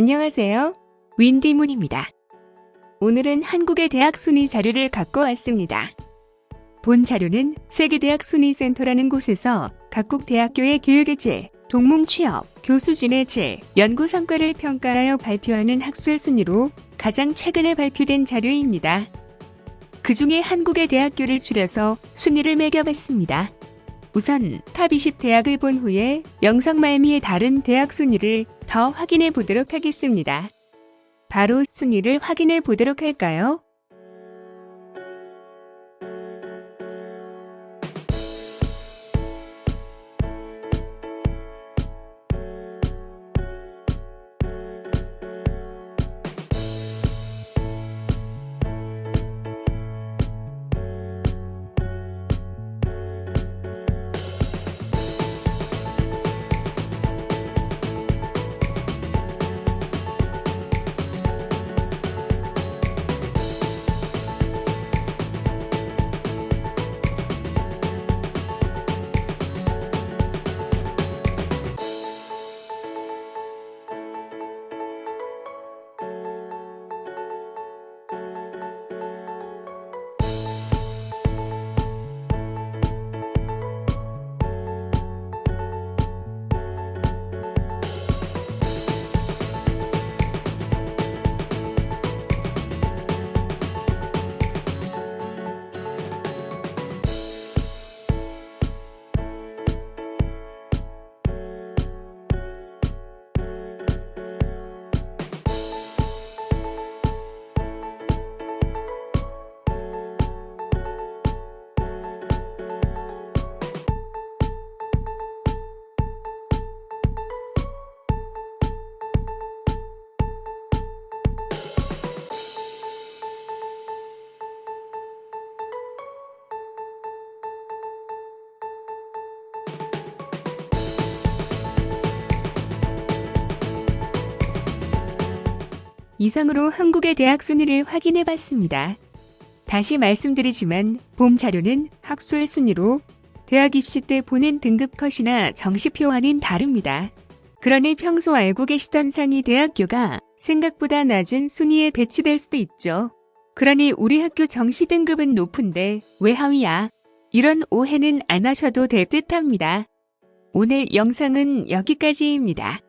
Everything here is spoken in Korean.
안녕하세요. 윈디문입니다. 오늘은 한국의 대학 순위 자료를 갖고 왔습니다. 본 자료는 세계대학 순위센터라는 곳에서 각국 대학교의 교육의 질, 동문 취업, 교수진의 질, 연구 성과를 평가하여 발표하는 학술 순위로 가장 최근에 발표된 자료입니다. 그 중에 한국의 대학교를 줄여서 순위를 매겨봤습니다. 우선 탑 20 대학을 본 후에 영상 말미에 다른 대학 순위를 더 확인해 보도록 하겠습니다. 바로 순위를 확인해 보도록 할까요? 이상으로 한국의 대학 순위를 확인해 봤습니다. 다시 말씀드리지만 봄 자료는 학술 순위로 대학 입시 때 보낸 등급 컷이나 정시표와는 다릅니다. 그러니 평소 알고 계시던 상위 대학교가 생각보다 낮은 순위에 배치될 수도 있죠. 그러니 우리 학교 정시 등급은 높은데 왜 하위야? 이런 오해는 안 하셔도 될 듯합니다. 오늘 영상은 여기까지입니다.